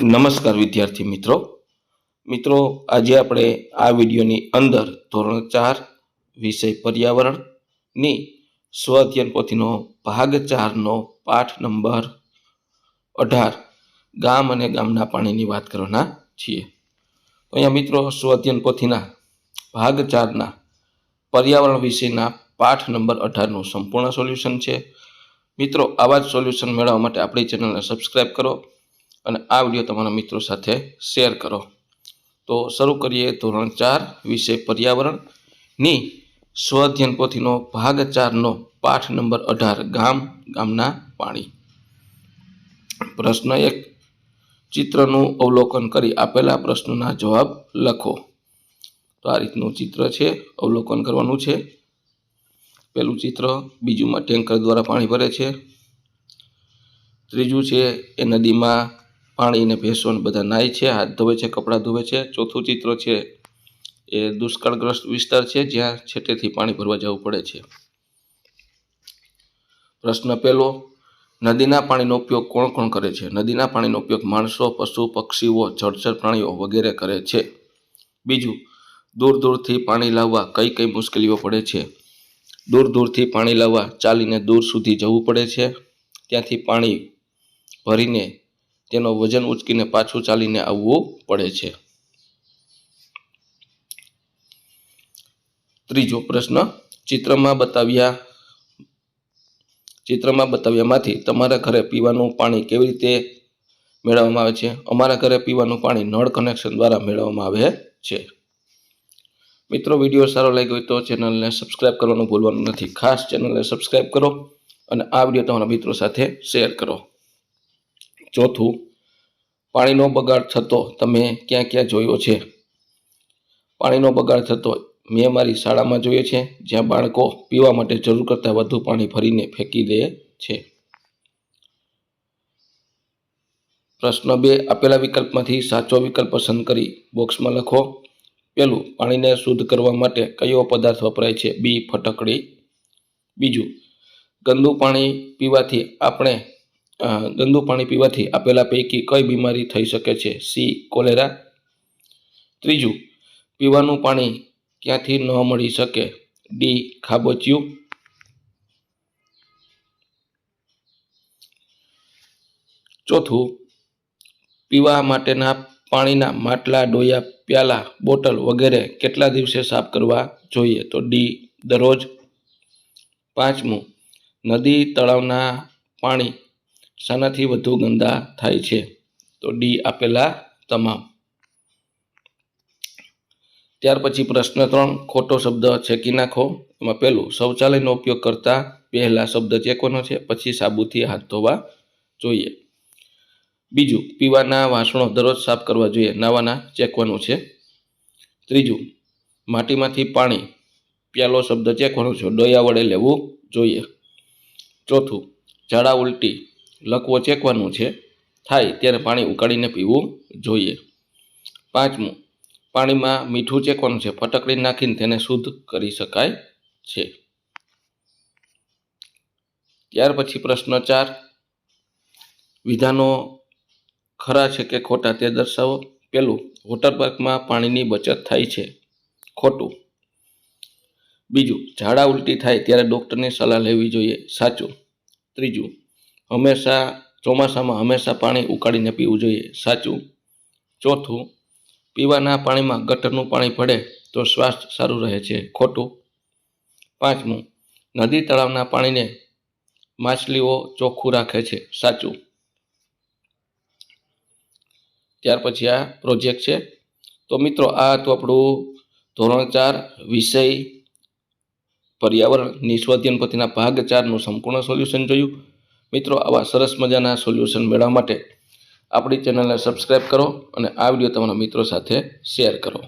નમસ્કાર વિદ્યાર્થી મિત્રો. મિત્રો, આજે આપણે આ વિડીયોની અંદર ધોરણ ચાર વિષય પર્યાવરણની સ્વ અધ્યયન પોથીનો ભાગ ચારનો પાઠ નંબર અઢાર ગામ અને ગામના પાણીની વાત કરવાના છીએ. તો અહીંયા મિત્રો, સ્વ અધ્યયન પોથીના ભાગ ચારના પર્યાવરણ વિષયના પાઠ નંબર અઢારનું સંપૂર્ણ સોલ્યુશન છે. મિત્રો, આવા જ સોલ્યુશન મેળવવા માટે આપણી ચેનલને સબસ્ક્રાઈબ કરો. અને આ વીડિયો તમારા મિત્રો સાથે શેર કરો. તો શરૂ કરીએ ધોરણ ચાર, વિષય પર્યાવરણની સ્વધ્યન પોથીનો ભાગ ચારનો પાઠ નંબર અઢાર, ગામ, ગામના પાણી. પ્રશ્ન એક, ચિત્રનું અવલોકન કરી આપેલા પ્રશ્નોના જવાબ લખો. તો આ રીતનું ચિત્ર છે, અવલોકન કરવાનું છે. પહેલું ચિત્ર બીજુંમાં ટેન્કર દ્વારા પાણી ભરે છે. ત્રીજું છે, એ નદીમાં પાણીને ભેંસો ને બધા નાય છે, હાથ ધોવે છે, કપડાં ધોવે છે. ચોથું ચિત્ર છે એ દુષ્કાળગ્રસ્ત વિસ્તાર છે, જ્યાં છેટેથી પાણી ભરવા જવું પડે છે. પ્રશ્ન પહેલો, નદીના પાણીનો ઉપયોગ કોણ કોણ કરે છે? નદીના પાણીનો ઉપયોગ માણસો, પશુ, પક્ષીઓ, જળચર પ્રાણીઓ વગેરે કરે છે. બીજું, દૂર દૂરથી પાણી લાવવા કઈ કઈ મુશ્કેલીઓ પડે છે? દૂર દૂરથી પાણી લાવવા ચાલીને દૂર સુધી જવું પડે છે. ત્યાંથી પાણી ભરીને તેનો વજન ઉચકીને પાછું ચાલીને આવવું પડે છે. ત્રીજો પ્રશ્ન, ચિત્રમાં બતાવ્યા, ચિત્રમાં બતાવ્યામાંથી તમારા ઘરે પીવાનું પાણી કેવી રીતે મેળવવામાં આવે છે? અમારા ઘરે પીવાનું પાણી નળ કનેક્શન દ્વારા મેળવવામાં આવે છે. મિત્રો, વીડિયો સારો લાગ્યો હોય તો ચેનલને સબસ્ક્રાઈબ કરવાનું ભૂલવાનું નથી. ખાસ ચેનલને સબસ્ક્રાઈબ કરો અને આ વીડિયો તમારા મિત્રો સાથે શેર કરો. ચોથું, પાણીનો બગાડ થતો તમે ક્યાં ક્યાં જોયો છે? પાણીનો બગાડ થતો મેં મારી શાળામાં જોયો છે, જ્યાં બાળકો પીવા માટે જરૂર કરતાં વધુ પાણી ભરીને ફેંકી દે છે. પ્રશ્ન બે, આપેલા વિકલ્પમાંથી સાચો વિકલ્પ પસંદ કરી બોક્સમાં લખો. પહેલું, પાણીને શુદ્ધ કરવા માટે કયો પદાર્થ વપરાય છે? બી, ફટકડી. બીજું, ગંદુ પાણી પીવાથી આપણે ગંદુ પાણી પીવાથી આપેલા પૈકી કઈ બીમારી થઈ શકે છે? C, cholera. ત્રીજું, પીવાનું પાણી ક્યાંથી ન મળી શકે? ડી, ખાબોચિયું. ચોથું, પીવા માટેના પાણીના માટલા, ડોયા, પ્યાલા, બોટલ વગેરે કેટલા દિવસે સાફ કરવા જોઈએ? તો ડી, દરરોજ. પાંચમું, નદી તળાવના પાણી શાનાથી વધુ ગંદા થાય છે. તો ડી આપેલા તમામ. ત્યાર પછી પ્રશ્ન ત્રણ, ખોટો શબ્દ છેકી નાખો. એમાં પહેલું, શૌચાલયનો ઉપયોગ કરતા પહેલા શબ્દ ચેકવાનો છે, પછી સાબુથી હાથ ધોવા જોઈએ. બીજું, પીવાના વાસણો દરરોજ સાફ કરવા જોઈએ, નાવાના ચેકવાનું છે. ત્રીજું, માટીમાંથી પાણી, પ્યાલો શબ્દ ચેકવાનો છે, ડોયા વડે લેવું જોઈએ. ચોથું, ઝાડા ઉલટી લકવો ચેકવાનું છે. થાય ત્યારે પાણી ઉકાળીને પીવું જોઈએ. પાંચમું, પાણીમાં મીઠું ચેકવાનું છે. ફટકડી નાખીને તેને શુદ્ધ કરી શકાય છે. ત્યાર પછી પ્રશ્ન ચાર, વિધાનો ખરા છે કે ખોટા તે દર્શાવો. પેલું, વોટર પાર્કમાં પાણીની બચત થાય છે. ખોટું. બીજું, ઝાડા ઉલટી થાય ત્યારે ડૉક્ટરની સલાહ લેવી જોઈએ. સાચું. ત્રીજું હંમેશા ચોમાસામાં હંમેશા પાણી ઉકાળીને પીવું જોઈએ. સાચું? ચોથું, પીવાના પાણીમાં ગટરનું પાણી પડે તો સ્વાસ્થ્ય સારું રહે છે. ખોટું? પાંચમું, નદી તળાવના પાણીને માછલીઓ ચોખ્ખું રાખે છે. સાચું? ત્યાર પછી આ પ્રોજેક્ટ છે. તો મિત્રો, આ હતું આપણું ધોરણ ચાર વિષય પર્યાવરણ સ્વધ્યન પોથીના ભાગ ચારનું સંપૂર્ણ સોલ્યુશન જોયું. મિત્રો, આવા સરસ મજાના સોલ્યુશન મેળવવા માટે આપણી ચેનલને સબસ્ક્રાઈબ કરો અને આ વીડિયો તમારા મિત્રો સાથે શેર કરો.